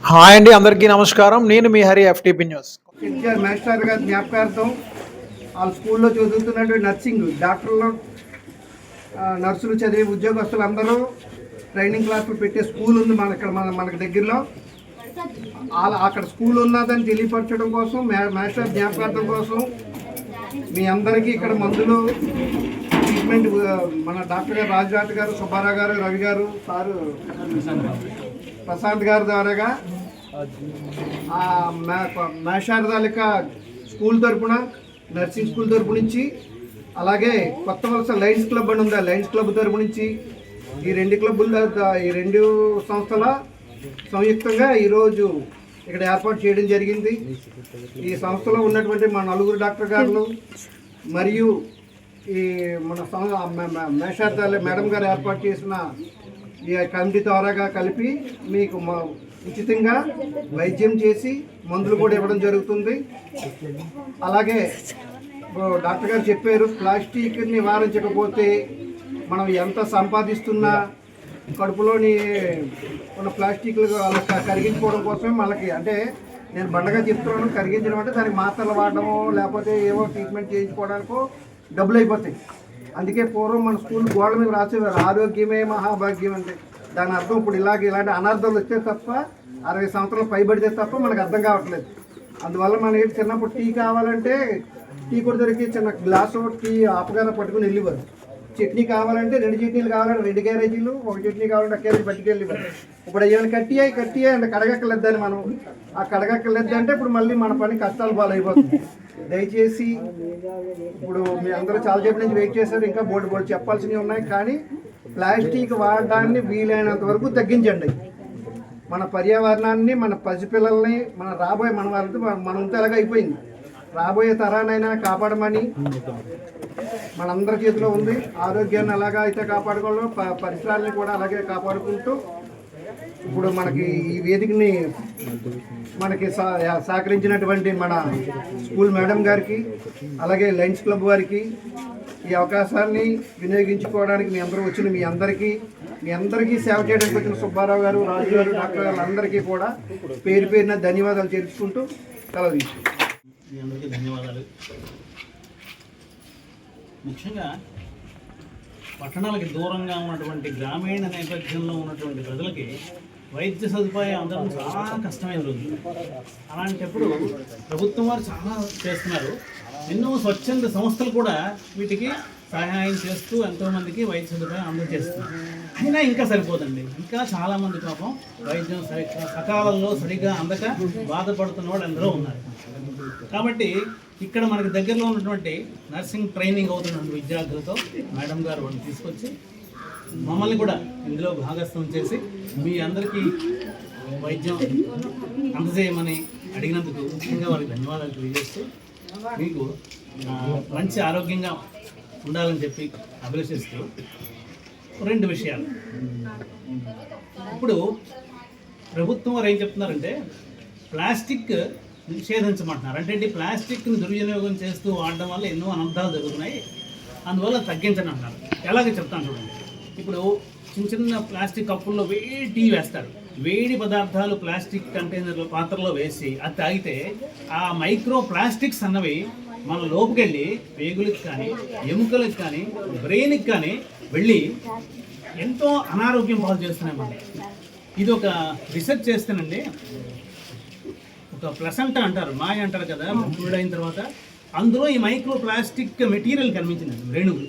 Hi అండి అందరికీ నమస్కారం. నేను మీ Hari FTP news. NTR master గారి జ్ఞాపకార్థం వాళ్ళ స్కూల్లో చదువుతున్నటువంటి నర్సింగ్ డాక్టర్లు నర్సులు చదివే ఉద్యోగస్తులు అందరూ ట్రైనింగ్ క్లాసులు పెట్టే స్కూల్ ఉంది మన ఇక్కడ మన మనకి దగ్గరలో. వాళ్ళ అక్కడ స్కూల్ ఉన్నదని తెలియపరచడం కోసం మాస్టర్ జ్ఞాపకార్థం కోసం మీ అందరికీ ఇక్కడ మందులు ట్రీట్మెంట్ మన డాక్టర్ గారు రాజురాట్ గారు సుబ్బారావు గారు రవి గారు సారు ప్రశాంత్ గారి ద్వారాగా ఆ మా- స్కూల్ తరపున నర్సింగ్ స్కూల్ తరపు నుంచి అలాగే కొత్త వలస లయన్స్ క్లబ్ అని ఉంది. ఆ లయన్స్ క్లబ్ తరపు నుంచి ఈ రెండు క్లబ్బుల ఈ రెండు సంస్థల సంయుక్తంగా ఈరోజు ఇక్కడ ఏర్పాటు చేయడం జరిగింది. ఈ సంస్థలో ఉన్నటువంటి మా నలుగురు డాక్టర్ గారులు మరియు ఈ మన సం- మేడం గారు ఏర్పాటు చేసిన ఈ కమిటీ ద్వారాగా కలిపి మీకు ఉచితంగా వైద్యం చేసి మందులు కూడా ఇవ్వడం జరుగుతుంది. అలాగే డాక్టర్ గారు చెప్పారు ప్లాస్టిక్ నివారించకపోతే మనం ఎంత సంపాదిస్తున్నా కడుపులోని ఉన్న ప్లాస్టిక్లు అలా కరిగించుకోవడం కోసమే మనకి అంటే నేను బండగా చెప్తున్నాను కరిగించడం అంటే దానికి మాత్రలు వాడడమో లేకపోతే ఏవో ట్రీట్మెంట్ చేయించుకోవడానికో డబ్బులు అయిపోతాయి. అందుకే పూర్వం మన స్కూల్ గోడల మీద రాసేవారు ఆరోగ్యమే మహాభాగ్యం అంటే. దాని అర్థం ఇప్పుడు ఇలాగ ఇలాంటి అనర్థాలు వచ్చే తప్ప అరవై సంవత్సరాలు పైబడితే తప్ప మనకు అర్థం కావట్లేదు. అందువల్ల మన ఏంటి చిన్నప్పుడు టీ కావాలంటే టీ కూడా దొరికి చిన్న గ్లాసు టీ ఆపగానే పట్టుకుని వెళ్ళేవారు. చట్నీ కావాలంటే రెండు చట్నీలు కావాలంటే రెండు క్యారేజీలు ఒక చట్నీ కావాలంటే ఒక క్యారేజీ పట్టుకెళ్ళి ఇప్పుడు ఏమైనా కట్టియాయి కట్టియాయి కట్టి అంటే కడగక్కర్లేద్దని మనం ఆ కడగక్కర్లేదు అంటే ఇప్పుడు మళ్ళీ మన పని కష్టాలు పాలైపోతుంది. దయచేసి ఇప్పుడు మీ అందరూ చాలా సేపు నుంచి వెయిట్ చేశారు ఇంకా బోర్డు బోర్డు చెప్పాల్సినవి ఉన్నాయి కానీ ప్లాస్టిక్ వాడడాన్ని వీలైనంత వరకు తగ్గించండి. మన పర్యావరణాన్ని మన పసిపిల్లల్ని మన రాబోయే మన వాళ్ళతో మనంతా ఎలాగ అయిపోయింది రాబోయే తరానైనా కాపాడమని మనందరి చేతిలో ఉంది. ఆరోగ్యాన్ని ఎలాగా అయితే కాపాడుకోవాలో ప- పరిసరాలని కూడా అలాగే కాపాడుకుంటూ ఇప్పుడు మనకి ఈ వేదికని మనకి సహ- సహకరించినటువంటి మన స్కూల్ మేడం గారికి అలాగే లయన్స్ క్లబ్ వారికి ఈ అవకాశాన్ని వినియోగించుకోవడానికి మీ అందరూ వచ్చిన మీ అందరికీ మీ అందరికీ సేవ చేయడానికి వచ్చిన సుబ్బారావు గారు రాజు గారు డాక్టర్ గారు అందరికీ కూడా పేరు పేరున ధన్యవాదాలు తెలుసుకుంటూ సెలవు మీ అందరికీ ధన్యవాదాలు. ముఖ్యంగా పట్టణాలకి దూరంగా ఉన్నటువంటి గ్రామీణ నేపథ్యంలో ఉన్నటువంటి ప్రజలకి వైద్య సదుపాయం అందడం చాలా కష్టమైన రోజు అలాంటప్పుడు ప్రభుత్వం వారు చాలా చేస్తున్నారు. ఎన్నో స్వచ్ఛంద సంస్థలు కూడా వీటికి సహాయం చేస్తూ ఎంతోమందికి వైద్య సదుపాయం అందజేస్తున్నారు అయినా ఇంకా సరిపోదండి. ఇంకా చాలామంది పాపం వైద్యం సకాలంలో సరిగ్గా అందక బాధపడుతున్న వాళ్ళు ఎందరో ఉన్నారు. కాబట్టి ఇక్కడ మనకి దగ్గరలో ఉన్నటువంటి నర్సింగ్ ట్రైనింగ్ అవుతున్నటువంటి విద్యార్థులతో మేడం గారు వాళ్ళు తీసుకొచ్చి మమ్మల్ని కూడా ఇందులో భాగస్థం చేసి మీ అందరికీ వైద్యం అందజేయమని అడిగినందుకు ముఖ్యంగా వారికి ధన్యవాదాలు తెలియజేస్తూ మీకు మంచి ఆరోగ్యంగా ఉండాలని చెప్పి అభిలషిస్తూ రెండు విషయాలు. ఇప్పుడు ప్రభుత్వం వారు ఏం చెప్తున్నారంటే ప్లాస్టిక్ నిషేధించమంటున్నారు. అంటే ప్లాస్టిక్ని దుర్వినియోగం చేస్తూ వాడడం వల్ల ఎన్నో అనర్థాలు జరుగుతున్నాయి. అందువల్ల తగ్గించని అంటారు ఎలాగే చెప్తాను చూడండి. ఇప్పుడు చిన్న చిన్న ప్లాస్టిక్ కప్పుల్లో వేడి టీ వేస్తారు. వేడి పదార్థాలు ప్లాస్టిక్ కంటైనర్లో పాత్రలో వేసి అది తాగితే ఆ మైక్రో ప్లాస్టిక్స్ అన్నవి మన లోపుకెళ్ళి పేగులకు కానీ ఎముకలకు కానీ బ్రెయిన్కి కానీ వెళ్ళి ఎంతో అనారోగ్యం పాలు చేస్తున్నాయి మనం ఇది ఒక రీసెర్చ్ చేస్తేనండి ఒక ప్లసంట అంటారు మాయ అంటారు కదా ఫ్లూయిడ్ అయిన తర్వాత అందులో ఈ మైక్రో ప్లాస్టిక్ మెటీరియల్ కనిపించింది రేణువులు.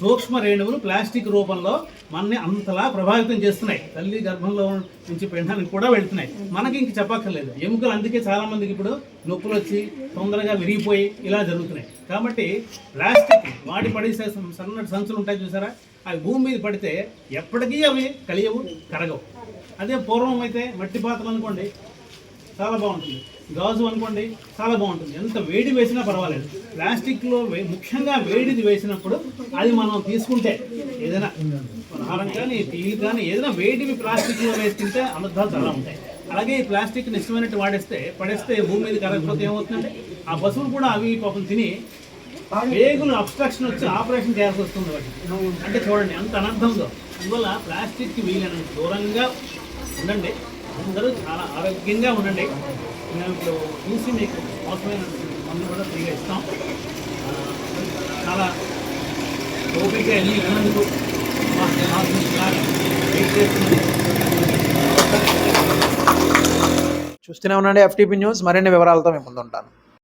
సూక్ష్మ రేణువులు ప్లాస్టిక్ రూపంలో మనని అంతలా ప్రభావితం చేస్తున్నాయి. తల్లి గర్భంలో నుంచి పెండడానికి కూడా వెళ్తున్నాయి. మనకి ఇంక చెప్పక్కర్లేదు. ఎముకలు అందుకే చాలామందికి ఇప్పుడు నొప్పులు వచ్చి తొందరగా విరిగిపోయి ఇలా జరుగుతున్నాయి. కాబట్టి ప్లాస్టిక్ వాడి పడేసే సన్నటి సంచులు ఉంటాయి చూసారా? అవి భూమి మీద పడితే ఎప్పటికీ అవి కలియవు కరగవు. అదే పూర్వం అయితే మట్టి పాత్రలు అనుకోండి చాలా బాగుంటుంది. గాజు అనుకోండి చాలా బాగుంటుంది. ఎంత వేడి వేసినా పర్వాలేదు. ప్లాస్టిక్లో ముఖ్యంగా వేడిది వేసినప్పుడు అది మనం తీసుకుంటే ఏదైనా ఆహారం కానీ టీలు కానీ ఏదైనా వేడివి ప్లాస్టిక్లో వేసి తింటే అనర్థాలు చాలా ఉంటాయి. అలాగే ఈ ప్లాస్టిక్ ఇష్టమైనట్టు వాడేస్తే పడేస్తే భూమి మీద కరగకపోతే ఏమవుతుందంటే ఆ పశువులు కూడా అవి పాపం తిని వేగులు అబ్స్ట్రక్షన్ వచ్చి ఆపరేషన్ చేయాల్సి వస్తుంది వాటికి. అంటే చూడండి అంత అనర్థంతో అందువల్ల ప్లాస్టిక్కి వీలైనంత దూరంగా ఉండండి. అందరూ చాలా ఆరోగ్యంగా ఉండండి. మేము ఇప్పుడు చూసి మీకు అవసరమైన మందులు కూడా ఫ్రీగా ఇస్తాం. చాలా ఓపిక వెళ్ళి విన్నందుకు. వెయిట్ చూస్తూనే ఉండండి ఎఫ్టీపీ న్యూస్. మరిన్ని వివరాలతో మేము ముందుంటాను.